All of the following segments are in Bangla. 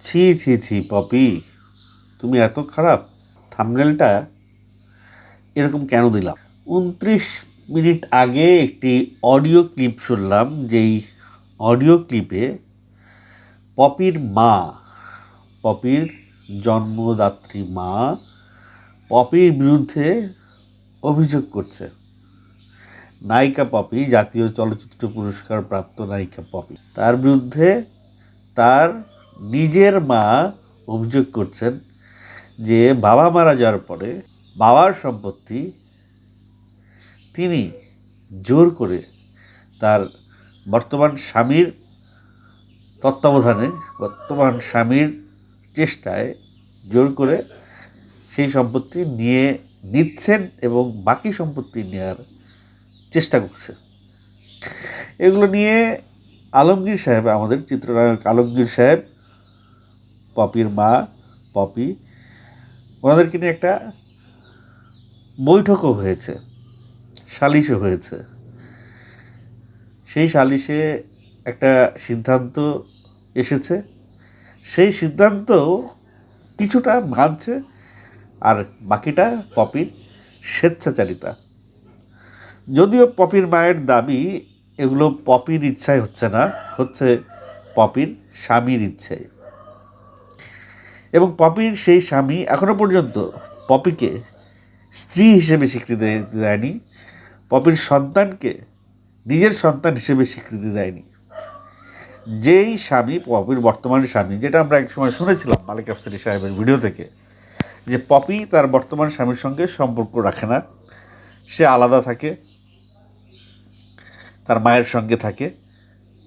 ছি ছি ছি, পপি, তুমি এত খারাপ থামনেলটা এরকম কেন দিলাম? উনত্রিশ মিনিট আগে একটি অডিও ক্লিপ শুনলাম, যেই অডিও ক্লিপে পপির মা, পপির জন্মদাত্রী মা, পপির বিরুদ্ধে অভিযোগ করছে। নায়িকা পপি, জাতীয় চলচ্চিত্র পুরস্কার প্রাপ্ত নায়িকা পপি। তার বিরুদ্ধে তার নিজের মা অভিযোগ করছেন যে বাবা মারা যাওয়ার পরে বাবার সম্পত্তি তিনি জোর করে তার বর্তমান স্বামীর তত্ত্বাবধানে, বর্তমান স্বামীর চেষ্টায় জোর করে সেই সম্পত্তি নিয়ে নিচ্ছেন এবং বাকি সম্পত্তি নেওয়ার চেষ্টা করছে এগুলো নিয়ে আলমগীর সাহেব, আমাদের চিত্রনায়ক আলমগীর সাহেব পপির মা, পপি, ওনাদেরকে নিয়ে একটা বৈঠকও হয়েছে, সালিশও হয়েছে। সেই সালিশে একটা সিদ্ধান্ত এসেছে। সেই সিদ্ধান্ত কিছুটা মানছে, আর বাকিটা পপির স্বেচ্ছাচারিতা। যদিও পপির মায়ের দাবি, এগুলো পপির ইচ্ছায় হচ্ছে না, হচ্ছে পপির স্বামীর ইচ্ছায়। এবং পপির সেই স্বামী এখনও পর্যন্ত পপিকে স্ত্রী হিসেবে স্বীকৃতি দেয়নি, পপির সন্তানকে নিজের সন্তান হিসেবে স্বীকৃতি দেয়নি। যেই স্বামী পপির বর্তমান স্বামী, যেটা আমরা এক সময় শুনেছিলাম মালিক আফসারি সাহেবের ভিডিও থেকে, যে পপি তার বর্তমান স্বামীর সঙ্গে সম্পর্ক রাখে না। সে আলাদা থাকে, তার মায়ের সঙ্গে থাকে।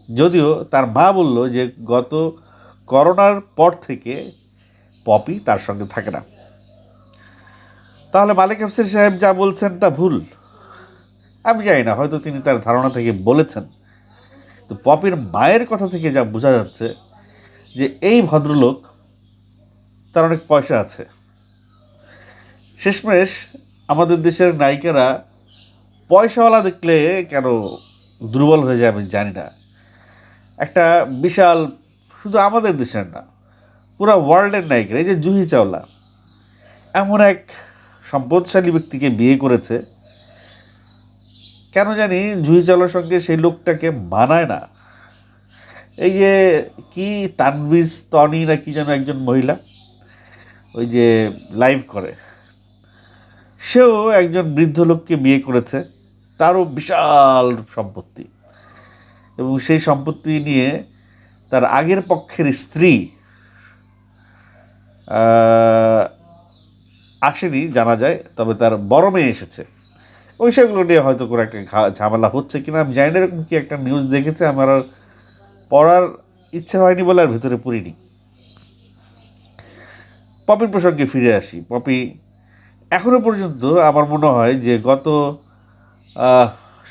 যদিও তার মা বলল যে গত করোনার পর থেকে পপি তার সঙ্গে থাকে না। তাহলে মালিক আফসার সাহেব যা বলছেন তা ভুল। আমি জানি না, হয়তো তিনি তার ধারণা থেকে বলেছেন। তো পপির মায়ের কথা থেকে যা বোঝা যাচ্ছে যে এই ভদ্রলোক তার অনেক পয়সা আছে। শেষমেশ আমাদের দেশের নায়িকারা পয়সাওয়ালা দেখলে কেন দুর্বল হয়ে যায় আমি জানি না। একটা বিশাল, শুধু আমাদের দেশের না পুরো ওয়ার্ল্ডের নায়িকা এই যে জুহি চাওলা, এমন এক সম্পদশালী ব্যক্তিকে বিয়ে করেছে। কেন জানি জুহি চাওলার সঙ্গে সেই লোকটাকে মানায় না। এই যে কি তানবিজ তনি না কি যেন একজন মহিলা, ওই যে লাইভ করে। সেও একজন বৃদ্ধ লোককে বিয়ে করেছে, তারও বিশাল সম্পত্তি। এবং সেই সম্পত্তি নিয়ে তার আগের পক্ষের স্ত্রী আসেনি জানা যায়, তবে তার বড় মেয়ে এসেছে। ওই সেগুলো নিয়ে হয়তো কোনো একটা ঝামেলা হচ্ছে কিনা, আমি জানি না, এরকম কি একটা নিউজ দেখেছে, আমার আর পড়ার ইচ্ছা হয়নি বলে আর ভিতরে পড়িনি পপির প্রসঙ্গে ফিরে আসি। পপি এখনও পর্যন্ত আমার মনে হয় যে গত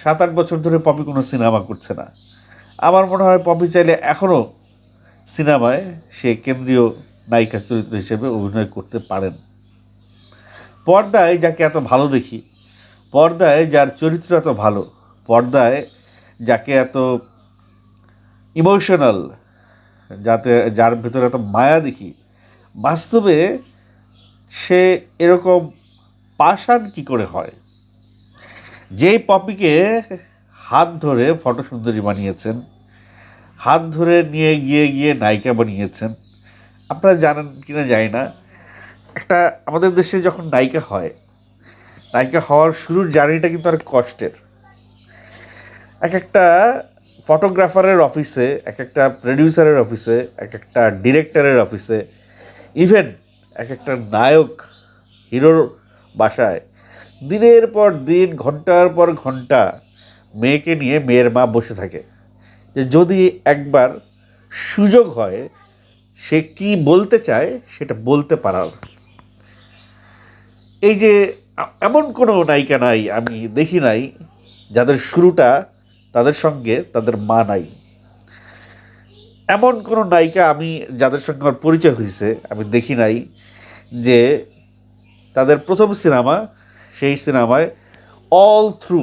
সাত আট বছর ধরে পপি কোনো সিনেমা করছে না। আমার মনে হয় পপি চাইলে এখনও সিনেমায় সে কেন্দ্রীয় নায়িকা চরিত্র হিসেবে অভিনয় করতে পারেন। পর্দায় যাকে এত ভালো দেখি, পর্দায় যার চরিত্র এত ভালো, পর্দায় যাকে এত ইমোশনাল যাতে যার ভেতরে এত মায়া দেখি, বাস্তবে সে এরকম পাষাণ কী করে হয়? যেই পপিকে হাত ধরে ফটো সুন্দরী বানিয়েছেন, হাত ধরে নিয়ে গিয়ে গিয়ে নায়িকা বানিয়েছেন আপনারা জানেন কিনা জানি না, একটা আমাদের দেশে যখন নায়িকা হয়, নায়িকা হওয়ার শুরুর জার্নিটা কিন্তু অনেক কষ্টের। এক একটা ফটোগ্রাফারের অফিসে, এক একটা প্রডিউসারের অফিসে, এক একটা ডিরেক্টরের অফিসে ইভেন এক একটা নায়ক, হিরোর বাসায়, দিনের পর দিন, ঘণ্টার পর ঘণ্টা মেয়েকে নিয়ে মেয়ের মা বসে থাকে। যে যদি একবার সুযোগ হয় সে কি বলতে চায় সেটা বলতে পারার এই যে, এমন কোনো নায়িকা নাই, আমি দেখি নাই, যাদের শুরুটা তাদের সঙ্গে তাদের মা নাই। এমন কোনো নায়িকা আমি, যাদের সঙ্গে আমার পরিচয় হয়েছে আমি দেখি নাই যে, তাদের প্রথম সিনেমা, সেই সিনেমায় অল থ্রু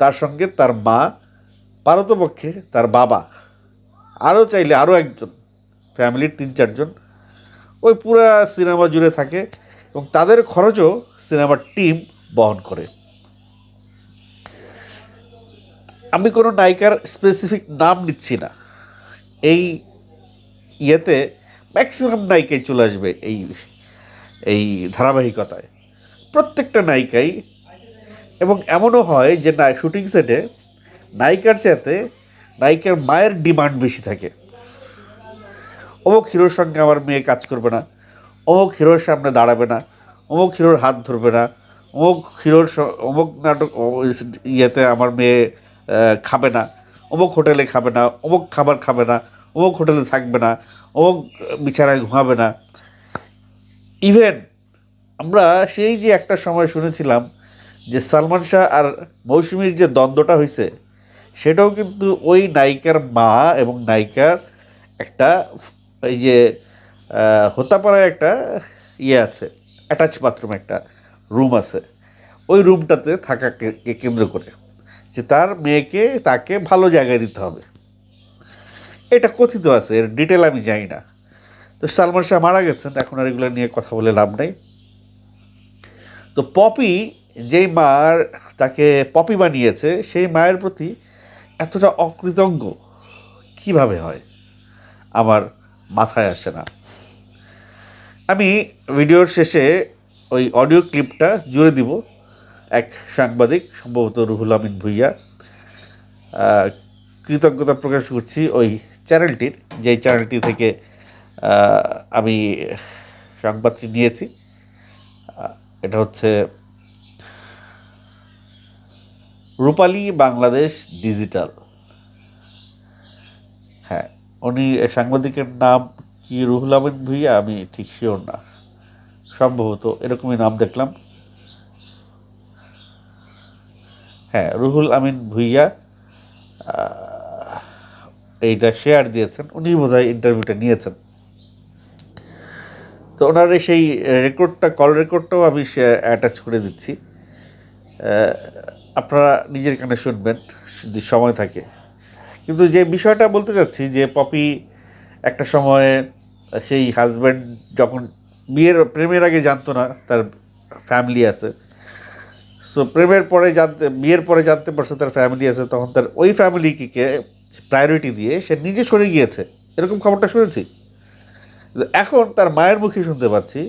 তার সঙ্গে তার মা, পারতপক্ষে তার বাবা, আরও চাইলে আরও একজন। ফ্যামিলির তিন চারজন। ওই পুরা সিনেমা জুড়ে থাকে এবং তাদের খরচও সিনেমার টিম বহন করে। আমি কোনো নায়িকার স্পেসিফিক নাম নিচ্ছি না। এই ইয়েতে ম্যাক্সিমাম নায়িকাই চলে আসবে এই এই ধারাবাহিকতায়। প্রত্যেকটা নায়িকাই এবং এমনও হয় যে না শুটিং সেটে নায়িকার চাইতে নায়িকার মায়ের ডিমান্ড বেশি থাকে। অমুক হিরোর সঙ্গে আমার মেয়ে কাজ করবে না, অমুক হিরোর সামনে দাঁড়াবে না, অমুক হিরোর হাত ধরবে না, অমুক হিরোর অমুক নাটক ইয়েতে আমার মেয়ে খাবে না, অমুক হোটেলে খাবে না, অমুক খাবার খাবে না, অমুক হোটেলে থাকবে না, অমুক বিছানায় ঘুমাবে না। ইভেন আমরা সেই যে একটা সময় শুনেছিলাম যে সালমান শাহ আর মৌসুমীর যে দ্বন্দ্বটা হয়েছে সেটাও কিন্তু ওই নায়িকার মা এবং নায়িকার একটা এই যে হোতাপাড়ায় একটা ইয়ে আছে অ্যাটাচ বাথরুম একটা রুম আছে। ওই রুমটাতে থাকাকে কেন্দ্র করে যে তার মেয়েকে তাকে ভালো জায়গায় দিতে হবে। এটা কথিত আছে, এর ডিটেল আমি জানি না। তো সালমান শাহ মারা গেছেন, এখন আর এগুলো নিয়ে কথা বলে লাভ নেই। তো পপি, যেই মার তাকে পপি বানিয়েছে, সেই মায়ের প্রতি এতটা অকৃতজ্ঞ কীভাবে হয়? আমার মাথায় আসে না। আমি ভিডিওর শেষে ওই অডিও ক্লিপটা জুড়ে দিব এক সাংবাদিক, সম্ভবত রুহুল আমিন ভুইয়া। কৃতজ্ঞতা প্রকাশ করছি ওই চ্যানেলটির, যেই চ্যানেলটি থেকে আমি সংবাদটি নিয়েছি। এটা হচ্ছে রূপালী বাংলাদেশ ডিজিটাল। হ্যাঁ উনি সাংবাদিকের নাম কি রুহুল আমিন ভুইয়া? আমি ঠিক শিওর না। সম্ভবত এরকমই নাম দেখলাম। হ্যাঁ রুহুল আমিন ভুইয়া এইটা শেয়ার দিয়েছেন। উনি বোধহয় ইন্টারভিউটা নিয়েছেন। তো ওনার সেই রেকর্ডটা কল রেকর্ডটাও আমি অ্যাটাচ করে দিচ্ছি। আপনারা নিজের কানে শুনবেন, যদি সময় থাকে। কিন্তু যে বিষয়টা বলতে চাচ্ছি, যে পপি একটা সময়ে সেই হাজব্যান্ড যখন বিয়ের প্রেমের আগে জানতো না তার ফ্যামিলি আছে সো প্রেমের পরে জানতে, বিয়ের পরে জানতে পারছে তার ফ্যামিলি আছে, তখন তার ওই ফ্যামিলিকে প্রায়োরিটি দিয়ে সে নিজে সরে গিয়েছে। এরকম খবরটা শুনেছি। এখন তার মায়ের মুখে শুনতে পাচ্ছি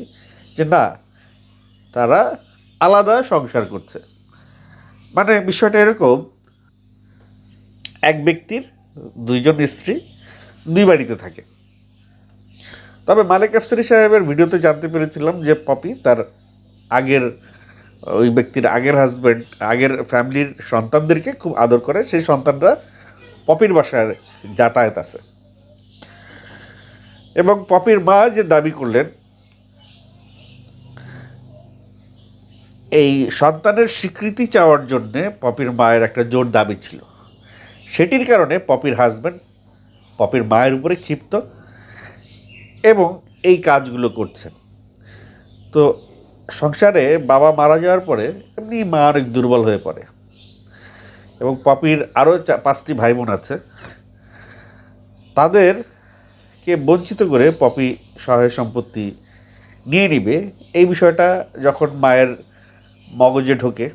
যে না, তারা আলাদা সংসার করছে। মানে বিষয়টা এরকম এক ব্যক্তির, দুইজন স্ত্রী, দুই বাড়িতে থাকে। তবে মালিক আফসারি সাহেবের ভিডিওতে জানতে পেরেছিলাম যে পপি তার আগের, ওই ব্যক্তির আগের হাজব্যান্ড আগের ফ্যামিলির সন্তানদেরকে খুব আদর করে। সেই সন্তানরা পপির বাসায় যাতায়াত আছে। এবং পপির মা যে দাবি করলেন, এই সন্তানের স্বীকৃতি চাওয়ার জন্যে পপির মায়ের একটা জোর দাবি ছিল। সেটির কারণে পপির হাজব্যান্ড, পপির মায়ের উপরে ক্ষিপ্ত এবং এই কাজগুলো করছেন। তো সংসারে বাবা মারা যাওয়ার পরে এমনি মা অনেক দুর্বল হয়ে পড়ে এবং পপির আরও পাঁচটি ভাই বোন আছে। তাদেরকে বঞ্চিত করে পপি সহায় সম্পত্তি নিয়ে নিবে। এই বিষয়টা যখন মায়ের মগজে ঢোকে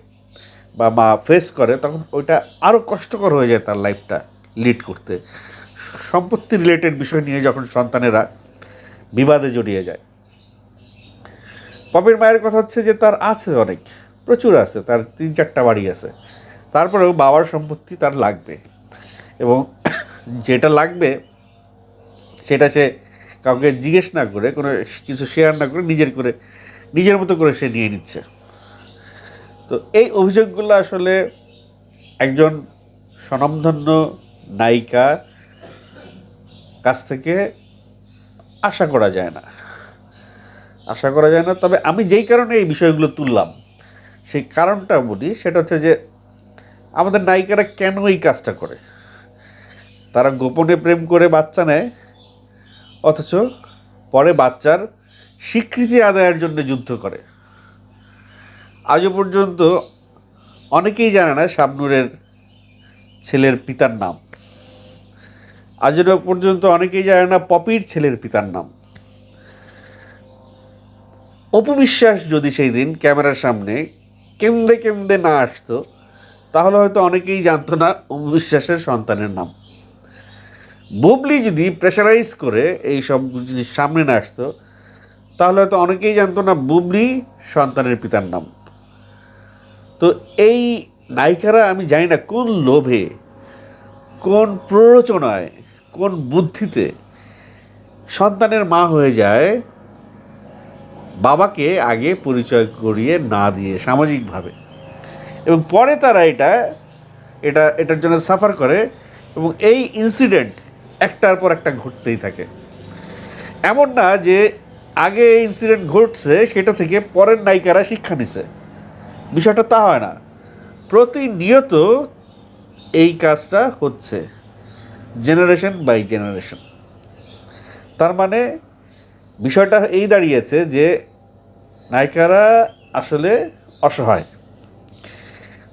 বা মা ফেস করে, তখন ওইটা আরও কষ্টকর হয়ে যায় তার লাইফটা লিড করতে। সম্পত্তি রিলেটেড বিষয় নিয়ে যখন সন্তানেরা বিবাদে জড়িয়ে যায়। পপির মায়ের কথা হচ্ছে যে তার আছে অনেক, প্রচুর আছে, তার তিন চারটা বাড়ি আছে। তারপরেও বাবার সম্পত্তি তার লাগবে এবং যেটা লাগবে সেটা সে কাউকে জিজ্ঞেস না করে, কোনো কিছু শেয়ার না করে, নিজের করে, নিজের মতো করে সে নিয়ে নিচ্ছে। তো এই অভিযোগগুলো আসলে একজন স্বনামধন্য নায়িকা কাছ থেকে আশা করা যায় না। আশা করা যায় না, তবে আমি যেই কারণে এই বিষয়গুলো তুললাম, সেই কারণটা বলি, সেটা হচ্ছে যে আমাদের নায়িকারা কেন এই কাজটা করে? তারা গোপনে প্রেম করে বাচ্চা নেয়, অথচ পরে বাচ্চার স্বীকৃতি আদায়ের জন্য যুদ্ধ করে। আজও পর্যন্ত অনেকেই জানে না শাবনুরের ছেলের পিতার নাম। আজও পর্যন্ত অনেকেই জানে না পপির ছেলের পিতার নাম। অপবিশ্বাস যদি সেই দিন ক্যামেরার সামনে কেন্দ্রে কেন্দ্রে না আসতো, তাহলে হয়তো অনেকেই জানতো না অপবিশ্বাসের সন্তানের নাম। বুবলি যদি প্রেশারাইজ করে এই সব জিনিস সামনে না আসতো, তাহলে হয়তো অনেকেই জানতো না বুবলি সন্তানের পিতার নাম। তো এই নায়িকারা, আমি জানি না কোন লোভে, কোন প্ররোচনায়, কোন বুদ্ধিতে সন্তানের মা হয়ে যায়, বাবাকে আগে পরিচয় করিয়ে না দিয়ে সামাজিকভাবে। এবং পরে তারা এটা এটা, এটার জন্য সাফার করে এবং এই ইনসিডেন্ট একটার পর একটা ঘটতেই থাকে। এমন না যে আগে ইনসিডেন্ট ঘটছে, সেটা থেকে পরের নায়িকারা শিক্ষা নিছে। বিষয়টা তা হয় না। প্রতিনিয়ত এই কাজটা হচ্ছে জেনারেশন বাই জেনারেশন তার মানে বিষয়টা এই দাঁড়িয়েছে যে নায়িকারা আসলে অসহায়।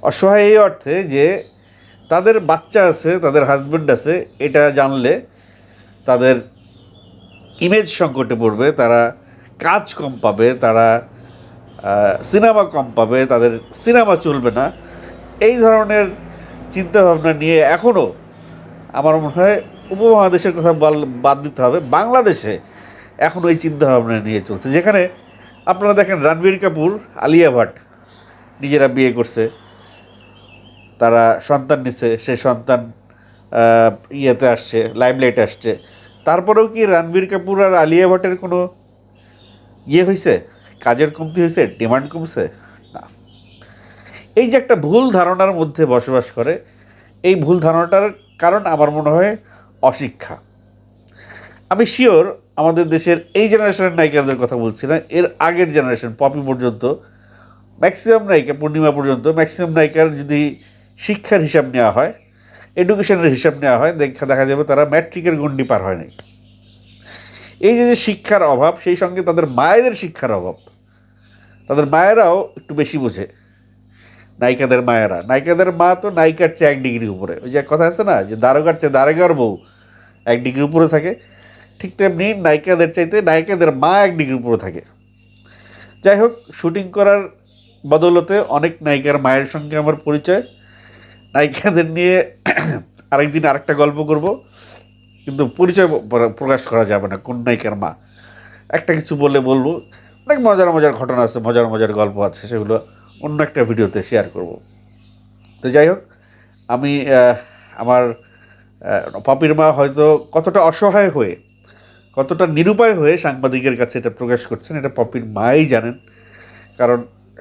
অসহায় এই অর্থে যে তাদের বাচ্চা আছে, তাদের হাজব্যান্ড আছে, এটা জানলে তাদের ইমেজ সংকটে পড়বে, তারা কাজ কম পাবে, তারা সিনেমা কম পাবে, তাদের সিনেমা চলবে না। এই ধরনের চিন্তাভাবনা নিয়ে এখনও আমার মনে হয় উপমহাদেশের কথা বাদ দিতে হবে। বাংলাদেশে এখন ওই চিন্তাভাবনা নিয়ে চলছে। যেখানে আপনারা দেখেন, রণবীর কাপুর, আলিয়া ভাট নিজেরা বিয়ে করছে। তারা সন্তান নিছে, সে সন্তান ইয়েতে আসছে, লাইমলাইটে আসছে। তারপরেও কি রণবীর কাপুর আর আলিয়া ভাটের কোনো ইয়ে হয়েছে কাজের কমতি হয়েছে ডিমান্ড কমছে? না। এই যে একটা ভুল ধারণার মধ্যে বসবাস করে, এই ভুল ধারণাটার কারণ আমার মনে হয় অশিক্ষা। আমি শিওর আমাদের দেশের এই জেনারেশনের নায়িকাদের কথা বলছি না, এর আগের জেনারেশন পপি পর্যন্ত ম্যাক্সিমাম নায়িকা, পূর্ণিমা পর্যন্ত ম্যাক্সিমাম নায়িকার যদি শিক্ষার হিসাব নেওয়া হয় এডুকেশনের হিসাব নেওয়া হয়, দেখা দেখা যাবে তারা ম্যাট্রিকের গণ্ডি পার হয় নাই। এই যে যে শিক্ষার অভাব, সেই সঙ্গে তাদের মায়েদের শিক্ষার অভাব তাদের মায়েরাও একটু বেশি বোঝে। নায়িকাদের মায়েরা। নায়িকাদের মা তো নায়িকার চেয়ে এক ডিগ্রি উপরে। ওই যে এক কথা আছে না, যে দারোগার চেয়ে দারোগার বউ এক ডিগ্রি উপরে থাকে। ঠিক তেমনি নায়িকাদের চাইতে নায়িকাদের মা এক ডিগ্রি উপরে থাকে। যাই হোক, শুটিং করার বদলতে অনেক নায়িকার মায়ের সঙ্গে আমার পরিচয়। নায়িকাদের নিয়ে আরেকদিন আরেকটা গল্প করব। কিন্তু পরিচয় প্রকাশ করা যাবে না কোন নায়িকার মা। একটা কিছু বললে বলব। অনেক মজার মজার ঘটনা আছে, মজার মজার গল্প আছে, সেগুলো অন্য একটা ভিডিওতে শেয়ার করব। তো যাই হোক, আমি আমার পপির মা হয়তো কতটা অসহায় হয়ে, কতটা নিরুপায় হয়ে সাংবাদিকের কাছে এটা প্রকাশ করছেন, এটা পপির মাই জানেন। কারণ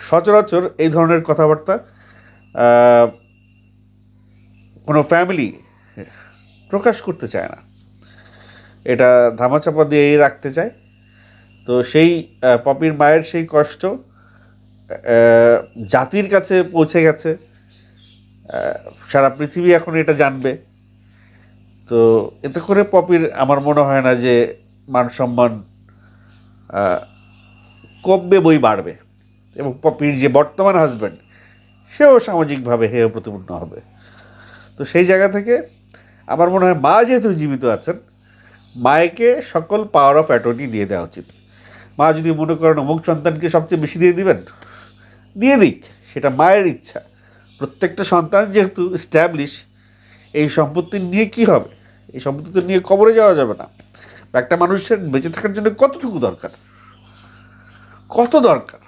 সচরাচর এই ধরনের কথাবার্তা কোনো ফ্যামিলি প্রকাশ করতে চায় না। এটা ধামাচাপা দিয়েই রাখতে চায়। তো সেই পপির মায়ের সেই কষ্ট জাতির কাছে পৌঁছে গেছে। সারা পৃথিবী এখন এটা জানবে। তো এতে করে পপির, আমার মনে হয় না যে মান সম্মান কমবে, বই বাড়বে। এবং পপির যে বর্তমান হাজব্যান্ড সেও সামাজিকভাবে হেয় প্রতিপন্ন হবে। তো সেই জায়গা থেকে আমার মনে হয় মা যেহেতু জীবিত আছেন, মায়েকে সকল পাওয়ার অফ অ্যাটর্নি দিয়ে দেওয়া উচিত। মা যদি মনে করেন অমুক সন্তানকে সবচেয়ে বেশি দিয়ে দিবেন, দিয়ে দিক, সেটা মায়ের ইচ্ছা। প্রত্যেকটা সন্তান যেহেতু স্ট্যাবলিশ এই সম্পত্তি নিয়ে কি হবে? এই সম্পত্তি নিয়ে কবরে যাওয়া যাবে না। একটা মানুষের বেঁচে থাকার জন্য কতটুকু দরকার? কত দরকার?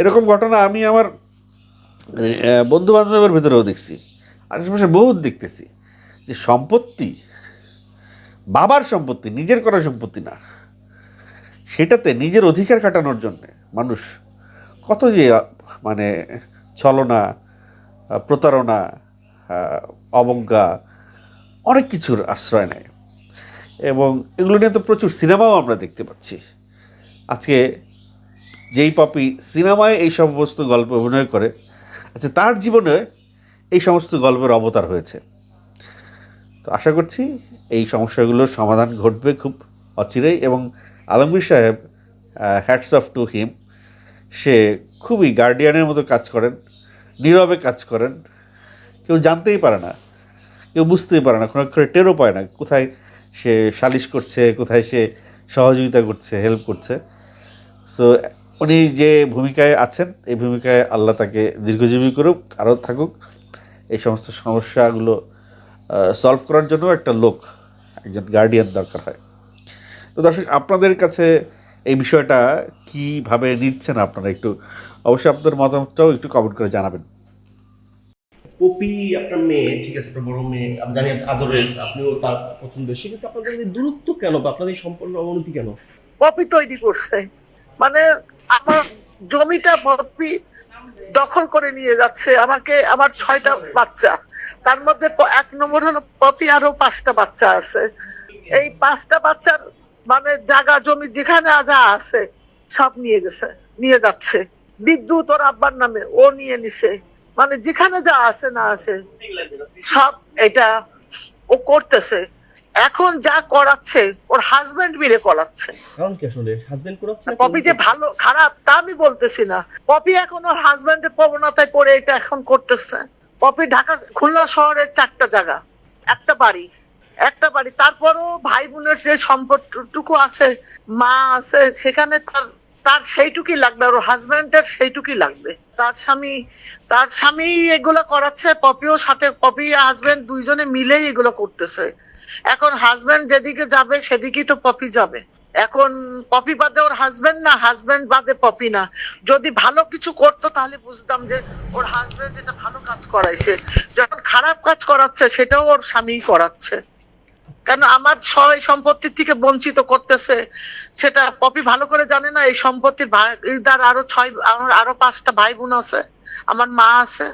এরকম ঘটনা আমি আমার বন্ধু বান্ধবের ভেতরেও দেখছি। আশেপাশে বহুত দেখতেছি যে সম্পত্তি, বাবার সম্পত্তি, নিজের করা সম্পত্তি না। সেটাতে নিজের অধিকার কাটানোর জন্য মানুষ কত যে মানে ছলনা, প্রতারণা অবজ্ঞা, অনেক কিছুর আশ্রয় নেয়। এবং এগুলো নিয়ে তো প্রচুর সিনেমাও আমরা দেখতে পাচ্ছি। আজকে যেই পপি সিনেমায় এই সমস্ত গল্প অভিনয় করে আচ্ছা তার জীবনে এই সমস্ত গল্পের অবতার হয়েছে। তো আশা করছি এই সমস্যাগুলোর সমাধান ঘটবে খুব অচিরেই এবং আলমগীর সাহেব হ্যাটস অফ টু হিম সে খুবই গার্ডিয়ানের মতো কাজ করেন, নীরবে কাজ করেন। কেউ জানতেই পারে না, কেউ বুঝতেই পারে না, কোনো করে টেরও পায় না কোথায় সে সালিশ করছে, কোথায় সে সহযোগিতা করছে হেল্প করছে। সো উনি যে ভূমিকায় আছেন, এই ভূমিকায় আল্লাহ তাকে দীর্ঘজীবী করুক, আরও থাকুক। এই সমস্ত সমস্যাগুলো সলভ করার জন্য একটা লোক, একজন গার্ডিয়ান দরকার হয়। তো দর্শক আপনাদের কাছে এই বিষয়টা কীভাবে নিচ্ছেন আপনারা একটু? অবশ্যই আপনাদের মতামতটাও একটু কমেন্ট করে জানাবেন। পপি আপনার মেয়ে ঠিক আছে আপনার বড় মেয়ে আমি জানি আদরের আপনিও তার পছন্দের সেক্ষেত্রে আপনাদের দূরত্ব কেন বা আপনাদের এই সম্পর্ক অবনতি কেন? পপি তৈরি করছে। মানে আমার জমিটা পপি দখল করে নিয়ে যাচ্ছে আমাকে আমার ছয়টা বাচ্চা। তার মধ্যে এক নম্বর হলো পপি আরও পাঁচটা বাচ্চা আছে। এই পাঁচটা বাচ্চার মানে জায়গা জমি যেখানে যা আছে সব নিয়ে গেছে নিয়ে যাচ্ছে। বিদ্যুৎ ওর আব্বার নামে ও নিয়ে নিছে। মানে যেখানে যা আছে না আছে সব এটা ও করতেছে। এখন যা করাচ্ছে ওর হাজবেন্ড মিলে করাচ্ছে। কারণ কি আসলে? হাজবেন্ড করাচ্ছে পপি যে ভালো খারাপ তা আমি বলতেছি না। পপি এখন ওর হাজবেন্ডের প্রবণতায় পড়ে এটা এখন করতেছে। পপি ঢাকা খুলনা শহরের চারটা জায়গা একটা বাড়ি। একটা বাড়ি। তারপরও ভাই বোনের যে সম্পর্কটুকু আছে, মা আছে, সেখানে তার তার সেইটুকুই লাগবে আর ওর হাজবেন্ডের সেইটুকুই লাগবে। তার স্বামী তার স্বামী এগুলো করাচ্ছে, পপিও সাথে, পপি হাজবেন্ড দুইজনে মিলেই এগুলো করতেছে। এখন হাজবেন্ড যেদিকে যাবে, সেদিকেই তো পপি যাবে। এখন পপি বাদে ওর হাজবেন্ড না হাজবেন্ড বাদে পপি না। যদি ভালো কিছু করতো, তাহলে বুঝতাম যে ওর হাজবেন্ড এটা ভালো কাজ করাইছে। যখন খারাপ কাজ করাচ্ছে, সেটাও ওর স্বামী করাচ্ছে। কেন আমার সবাই সম্পত্তির থেকে বঞ্চিত করতেছে সেটা পপি ভালো করে জানে না এই সম্পত্তির ভাগিদার আরও ছয় আমার আরও পাঁচটা ভাই বোন আছে আমার মা আছে।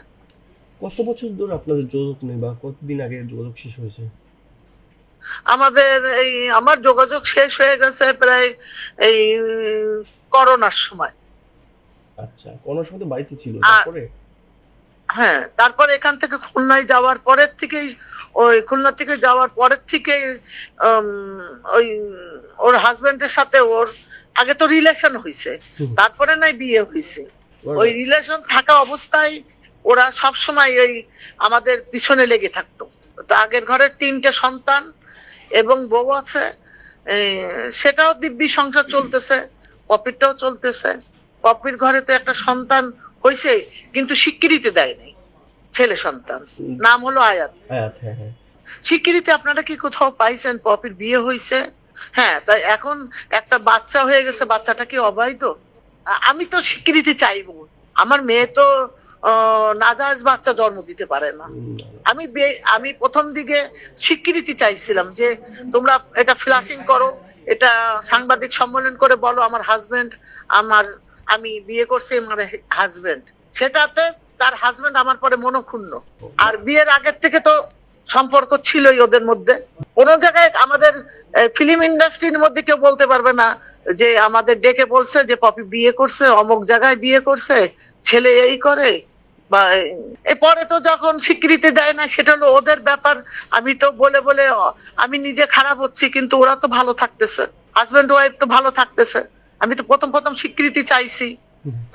কত বছর ধরে আপনাদের যোগাযোগ নেই বা কতদিন আগে যোগাযোগ শেষ হয়েছে? আমাদের এই আমার যোগাযোগ শেষ হয়ে গেছে প্রায় এই করোনার সময়। আচ্ছা কোন সময় তো বাড়িতে ছিল তারপরে? হ্যাঁ তারপর এখান থেকে খুলনায় যাওয়ার পরের থেকেই ওই খুলনা থেকে যাওয়ার পরের থেকে ওই ওর হাজবেন্ডের সাথে ওর আগে তো রিলেশন হুম। তারপরে নাই বিয়ে হয়েছে ওই রিলেশন থাকা অবস্থায় ওরা সব সময় ওই আমাদের পিছনে লেগে থাকতো। তো আগের ঘরের তিনটে সন্তান এবং বউ আছে সেটাও দিব্যি সংসার চলতেছে পপিরটাও চলতেছে। পপির ঘরে তো একটা সন্তান হয়েছে কিন্তু স্বীকৃতি দেয়নি ছেলে সন্তান। নাম হলো আয়াত। হ্যাঁ হ্যাঁ। স্বীকৃতি আপনারা কি কোথাও পাইছেন? পপির বিয়ে হয়েছে হ্যাঁ তাই এখন একটা বাচ্চা হয়ে গেছে বাচ্চাটা কি অবৈধ? আমি তো স্বীকৃতি চাইব। আমার মেয়ে তো আহ, নাজায়জ বাচ্চা জন্ম দিতে পারে না। আমি আমি প্রথম দিকে স্বীকৃতি চাইছিলাম যে তোমরা এটা ফ্লাশিং করো এটা সাংবাদিক সম্মেলন করে বলো আমার হাজবেন্ড আমার আমি বিয়ে করছি আমার হাজবেন্ড সেটাতে তার হাজবেন্ড আমার পরে মনক্ষুণ্ণ। আর বিয়ের আগের থেকে তো সম্পর্ক ছিলই ওদের মধ্যে। কোন জায়গায় আমাদের ফিল্ম ইন্ডাস্ট্রির মধ্যে কেউ বলতে পারবে না যে আমাদের ডেকে বলছে যে, পপি বিয়ে করছে, অমুক জায়গায় বিয়ে করছে, ছেলে এই করে। বা, এ পরে তো যখন স্বীকৃতি দেয় না, সেটা হলো ওদের ব্যাপার। আমি তো বলে বলে, আমি নিজে খারাপ হচ্ছি, কিন্তু ওরা তো ভালো থাকতেছে। হাজবেন্ড ওয়াইফ তো ভালো থাকতেছে। আমি তো প্রথম প্রথম স্বীকৃতি চাইছি।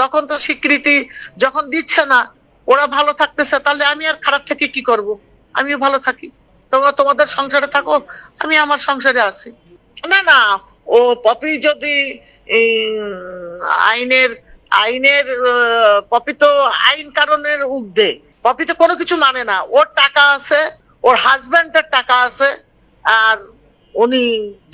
তখন তো স্বীকৃতি যখন দিচ্ছে না ওরা ভালো থাকতেছে তাহলে আমি আর খারাপ থেকে কি করব? আমিও ভালো থাকি। তোমরা তোমাদের সংসারে থাকো আমি আমার সংসারে আছি। না না ও পপি যদি আইনের আইনের পপি তো আইন কারণের ঊর্ধ্বে। পপি তো কোনো কিছু মানে না। ওর টাকা আছে ওর হাজব্যান্ডের টাকা আছে আর উনি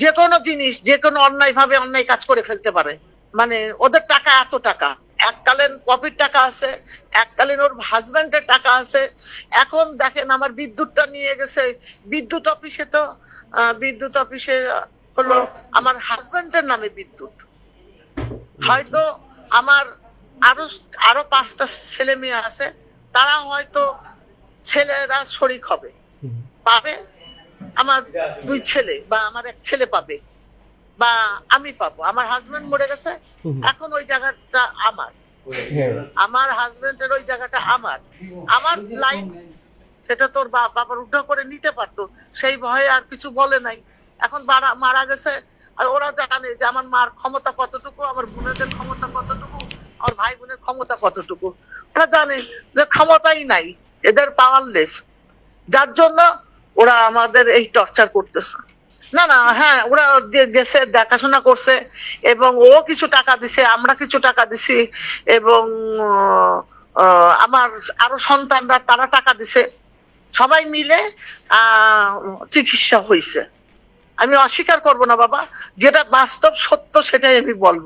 যে কোনো জিনিস যে কোনো অন্যায় ভাবে অন্যায় কাজ করে ফেলতে পারে। মানে ওদের টাকা এত টাকা। এককালীন কপির টাকা আছে এককালীন ওর হাজবেন্ডের টাকা আছে। এখন দেখেন আমার বিদ্যুৎটা নিয়ে গেছে। বিদ্যুৎ অফিসে তো বিদ্যুৎ অফিসে হলো আমার হাজবেন্ডের নামে বিদ্যুৎ। হয়তো আমার আরও আরও পাঁচটা ছেলে মেয়ে আছে তারা হয়তো ছেলেরা শরিক হবে। পাবে আমার দুই ছেলে বা আমার এক ছেলে পাবে বা আমি পাবো। আমার হাজবেন্ড মরে গেছে এখন ওই জায়গাটা আমার। আমার হাজবেন্ডের ওই জায়গাটা আমার। আমার লাইফ সেটা তোর বাবার উঠা করে নিতে পারতো সেই ভয়ে আর কিছু বলে নাই। এখন মারা- মারা গেছে আর ওরা জানে যে আমার মার ক্ষমতা কতটুকু আমার বোনেদের ক্ষমতা কতটুকু আমার ভাই বোনের ক্ষমতা কতটুকু। ওরা জানে যে ক্ষমতাই নাই এদের পাওয়ারলেস যার জন্য ওরা আমাদের এই টর্চার করতেছে। না না হ্যাঁ ওরা গেছে, দেখাশোনা করছে এবং ও কিছু টাকা দিছে, আমরা কিছু টাকা দিছি এবং আমার আরও সন্তানরা তারা টাকা দিছে। সবাই মিলে চিকিৎসা হয়েছে আমি অস্বীকার করব না, বাবা। যেটা বাস্তব সত্য সেটাই আমি বলব।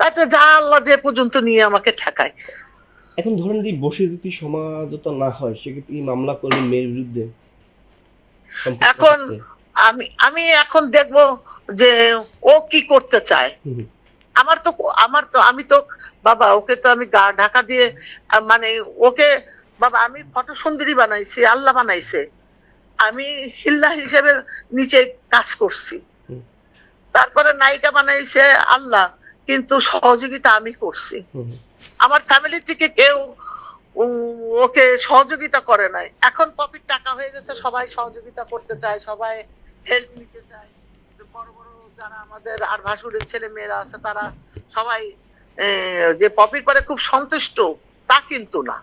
তাতে যা আল্লাহ যে পর্যন্ত নিয়ে আমাকে ঠেকায়। এখন ধরেন যদি বসে যদি সমাজতা না হয়, সেক্ষেত্রে মামলা করবেন মেয়ের বিরুদ্ধে এখন আমি আমি এখন দেখব যে ও কি করতে চায়। আমার তো আমার তো আমি তো বাবা ওকে তো আমি গা ঢাকা দিয়ে মানে ওকে বাবা আমি ফটো সুন্দরী বানাইছি আল্লাহ বানাইছে। আমি হিল্লা হিসেবে নিচে কাজ করছি। তারপরে নায়িকা বানাইছে আল্লাহ কিন্তু সহযোগিতা আমি করছি। আমার ফ্যামিলি থেকে কেউ ওকে সহযোগিতা করে নাই। এখন পপির টাকা হয়ে গেছে, সবাই সহযোগিতা করতে চায়, সবাই হেল্প নিতে চায়। বড় বড় যারা আমাদের আর ভাসুরের ছেলে মেয়েরা আছে, তারা সবাই যে পপির পরে খুব সন্তুষ্ট, তা কিন্তু না।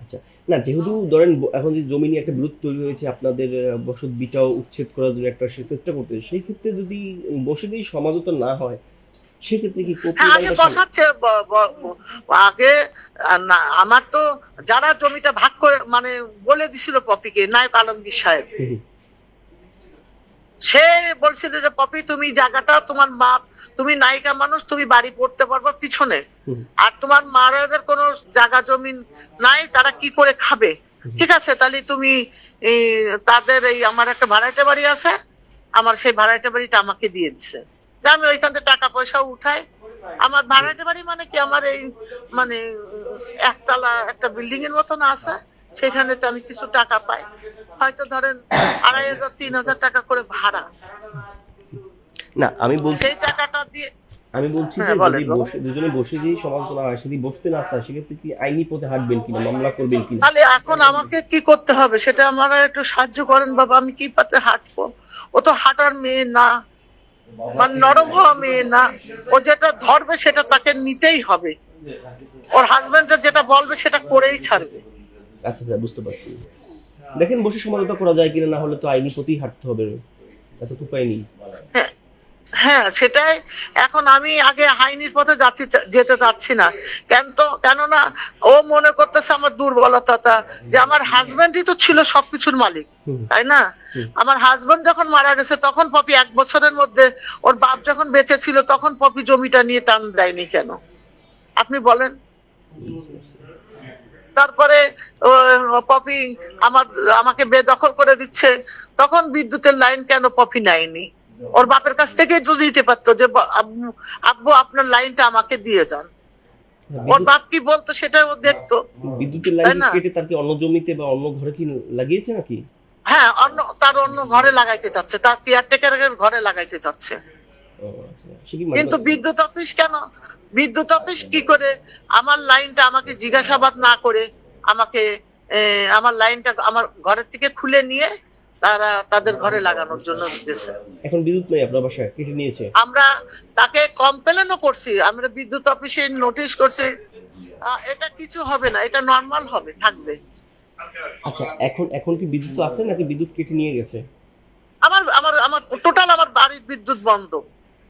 আচ্ছা না, যেহেতু ধরেন, এখন যে জমি নিয়ে একটা বিরোধ তৈরি হয়েছে, আপনাদের বসত বিটাও উচ্ছেদ করার জন্য একটা চেষ্টা করতে, সেই ক্ষেত্রে যদি বসে দিয়ে সমাজতা না হয় সেক্ষেত্রে কি হ্যাঁ আগে বসাচ্ছে আগে আমার তো যারা জমিটা ভাগ করে মানে বলে দিছিল পপিকে নায়ক আলমগীর সাহেব। সে বলছিল যে পপি তুমি জায়গাটা তোমার মা তুমি নায়িকা মানুষ তুমি বাড়ি পড়তে পারবে পিছনে। আর তোমার মারাদের কোনো জায়গা জমিন নাই তারা কি করে খাবে? ঠিক আছে তাহলে তুমি তাদের এই আমার একটা ভাড়াটে বাড়ি আছে আমার সেই ভাড়াটে বাড়িটা আমাকে দিয়ে দিছে। আমি ওইখান থেকে টাকা পয়সা উঠাই। আমার ভাড়াটে বাড়ি মানে কি? আমার এই মানে একতলা একটা বিল্ডিং এর মতন আছে। সেখানে তো আমি কিছু টাকা পাই। হয়তো ধরেন আড়াই হাজার তিন হাজার টাকা করে ভাড়া। না আমি বলছি সেই টাকাটা দিয়ে আমি বলছি যে হ্যাঁ, যদি বসে দুজনে বসে দিয়ে সমালোচনা হয় যদি বসতে না চায় সেক্ষেত্রে কি আইনি পথে হাঁটবেন কিনা মামলা করবেন কিনা? তাহলে এখন আমাকে কি করতে হবে? সেটা আমার একটু সাহায্য করেন বাবা আমি কি পাতে হাঁটবো? ও তো হাঁটার মেয়ে না। মানে নরম হওয়া মেয়ে না ও যেটা ধরবে সেটা তাকে নিতেই হবে। ওর হাজবেন্ডের যেটা বলবে সেটা করেই ছাড়বে। আচ্ছা আচ্ছা বুঝতে পারছি। দেখেন বসে সমালোচনা করা যায় কিনা না হলে তো আইনি প্রতি হাঁটতে হবে। আচ্ছা তো উপায় নেই। হ্যাঁ, সেটাই। এখন আমি আগে হাইনির পথে যাচ্ছি যেতে চাচ্ছি না। কেন তো কেননা ও মনে করতেছে আমার দুর্বলতাটা যে আমার হাজবেন্ডই তো ছিল সবকিছুর মালিক তাই না? আমার হাজবেন্ড যখন মারা গেছে তখন পপি এক বছরের মধ্যে ওর বাপ যখন বেঁচে ছিল তখন পপি জমিটা নিয়ে টান দেয়নি কেন? আপনি বলেন। তারপরে পপি আমার আমাকে বেদখল করে দিচ্ছে তখন বিদ্যুতের লাইন কেন পপি নেয়নি? ওর বাপের কাছ থেকেই তো দিতে পারতো যে আব্বু আপনার লাইনটা আমাকে দিয়ে যান। ওর বাপ কি বলতো সেটা ও দেখতো। বিদ্যুতের লাইন কেটে তার কি অন্য জমিতে বা অন্য ঘরে কি লাগিয়েছে নাকি? হ্যাঁ অন্য তার অন্য ঘরে লাগাইতে চাচ্ছে তার কেয়ারটেকারের ঘরে লাগাইতে চাচ্ছে। আচ্ছা। মামলা- কিন্তু বিদ্যুৎ অফিস কেন? বিদ্যুৎ অফিস কি করে? আমার লাইনটা আমাকে জিজ্ঞাসাবাদ না করে আমাকে আমার লাইনটা আমার ঘরের থেকে খুলে নিয়ে তারা তাদের ঘরে লাগানোর জন্য দিয়েছে এখন বিদ্যুৎ নেই আপনার বাসায় কেটে নিয়েছে? আমরা তাকে কমপ্লেনও করছি আমরা বিদ্যুৎ অফিসে নোটিশ করছি। এটা কিছু হবে না এটা নর্মাল হবে থাকবে। আচ্ছা এখন এখন কি বিদ্যুৎ আছে নাকি বিদ্যুৎ কেটে নিয়ে গেছে? আমার আমার আমার টোটাল আমার বাড়ির বিদ্যুৎ বন্ধ।